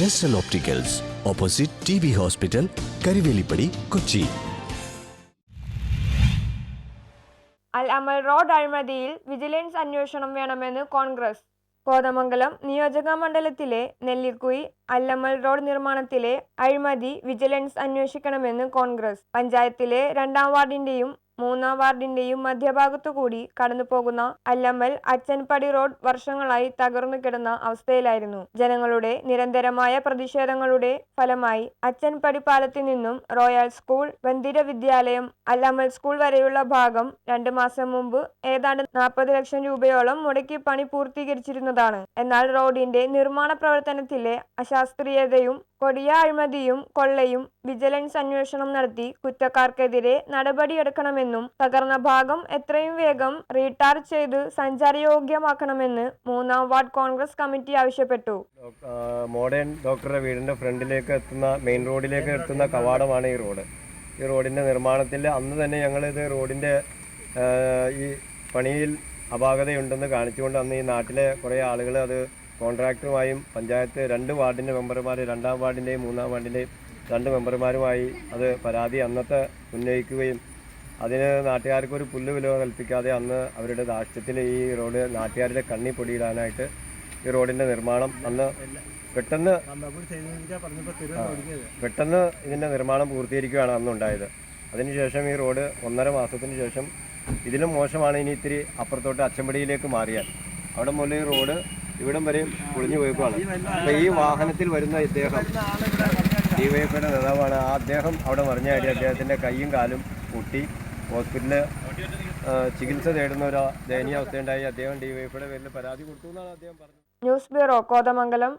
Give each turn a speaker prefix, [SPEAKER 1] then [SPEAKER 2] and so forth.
[SPEAKER 1] ജസ്റ്റൽ opticals opposite T B hospital Karivelippady Kochi
[SPEAKER 2] Al Amal road അഴിമതിയിൽ vigilance അന്വേഷണം വേണമെന്ന് കോൺഗ്രസ് കോതമംഗലം നിയോജക മണ്ഡലത്തിലെ നെല്ലിക്കുയി അല്ലമൽ റോഡ് നിർമ്മാണത്തിലെ അഴിമതി വിജിലൻസ് അന്വേഷിക്കണമെന്ന് കോൺഗ്രസ് പഞ്ചായത്തിലെ രണ്ടാം വാർഡിന്റെയും മൂന്നാം വാർഡിന്റെയും മധ്യഭാഗത്തുകൂടി കടന്നുപോകുന്ന അല്ലമ്മൽ അച്ചൻപടി റോഡ് വർഷങ്ങളായി തകർന്നു കിടന്ന അവസ്ഥയിലായിരുന്നു. ജനങ്ങളുടെ നിരന്തരമായ പ്രതിഷേധങ്ങളുടെ ഫലമായി അച്ചൻപടി പാലത്തിൽ നിന്നും റോയൽ സ്കൂൾ ബന്ദിര വിദ്യാലയം അല്ലമ്മൽ സ്കൂൾ വരെയുള്ള ഭാഗം രണ്ട് മാസം മുമ്പ് ഏതാണ്ട് നാൽപ്പത് ലക്ഷം രൂപയോളം മുടക്കി പണി പൂർത്തീകരിച്ചിരുന്നതാണ്. എന്നാൽ റോഡിന്റെ നിർമ്മാണ പ്രവർത്തനത്തിലെ അശാസ്ത്രീയതയും കൊടിയ അഴിമതിയും കൊള്ളയും വിജിലൻസ് അന്വേഷണം നടത്തി കുറ്റക്കാർക്കെതിരെ നടപടിയെടുക്കണമെന്നും തകർന്ന ഭാഗം എത്രയും വേഗം റീടാർ ചെയ്ത് സഞ്ചാരയോഗ്യമാക്കണമെന്ന് മൂന്നാം വാർഡ് കോൺഗ്രസ് കമ്മിറ്റി ആവശ്യപ്പെട്ടു.
[SPEAKER 3] മോഡേൺ ഡോക്ടറുടെ വീടിന്റെ ഫ്രണ്ടിലേക്ക് എത്തുന്ന മെയിൻ റോഡിലേക്ക് എത്തുന്ന കവാടമാണ് ഈ റോഡ്. ഈ റോഡിന്റെ നിർമ്മാണത്തിൽ അന്ന് തന്നെ ഞങ്ങൾ ഇത് റോഡിന്റെ ഈ പണിയിൽ അപാകതയുണ്ടെന്ന് കാണിച്ചുകൊണ്ട് അന്ന് ഈ നാട്ടിലെ കുറേ ആളുകൾ അത് കോൺട്രാക്ടറുമായും പഞ്ചായത്ത് രണ്ട് വാർഡിന്റെ മെമ്പർമാർ രണ്ടാം വാർഡിന്റെയും മൂന്നാം വാർഡിന്റെയും രണ്ട് മെമ്പർമാരുമായി അത് പരാതി അന്നത്തെ ഉന്നയിക്കുകയും അതിന് നാട്ടുകാർക്ക് ഒരു പുല്ല് വില കൽപ്പിക്കാതെ അന്ന് അവരുടെ ദാക്ഷ്യത്തിൽ ഈ റോഡ് നാട്ടുകാരുടെ കണ്ണി പൊടിയിടാനായിട്ട് ഈ റോഡിന്റെ നിർമ്മാണം അന്ന് പെട്ടെന്ന് പെട്ടെന്ന് ഇതിന്റെ നിർമ്മാണം പൂർത്തീകരിക്കുകയാണ് അന്നുണ്ടായത്. അതിനുശേഷം ഈ റോഡ് ഒന്നര മാസത്തിന് ശേഷം ഇതിലും മോശമാണ് ഇനി ഇത്തിരി അപ്പുറത്തോട്ട് അച്ചമ്പടിയിലേക്ക് മാറിയാൽ. അവിടെ മുതൽ ഈ റോഡ് ഇവിടം വരെയും പൊളിഞ്ഞു പോയപ്പോഴാണ്. അപ്പം ഈ വാഹനത്തിൽ വരുന്ന ഇദ്ദേഹം ഡി വൈ ഡിവൈഎഫിയുടെ നേതാവാണ്. ആ അദ്ദേഹം അവിടെ മറിഞ്ഞാടി അദ്ദേഹത്തിന്റെ കൈയും കാലും പൊട്ടി ഹോസ്പിറ്റലിൽ ചികിത്സ തേടുന്ന ഒരു ദയനീയ അവസ്ഥയുണ്ടായി അദ്ദേഹം എഫിയുടെ പേരിൽ പരാതി കൊടുത്തു എന്നാണ് അദ്ദേഹം പറഞ്ഞത്.
[SPEAKER 2] News bureau Kothamangalam.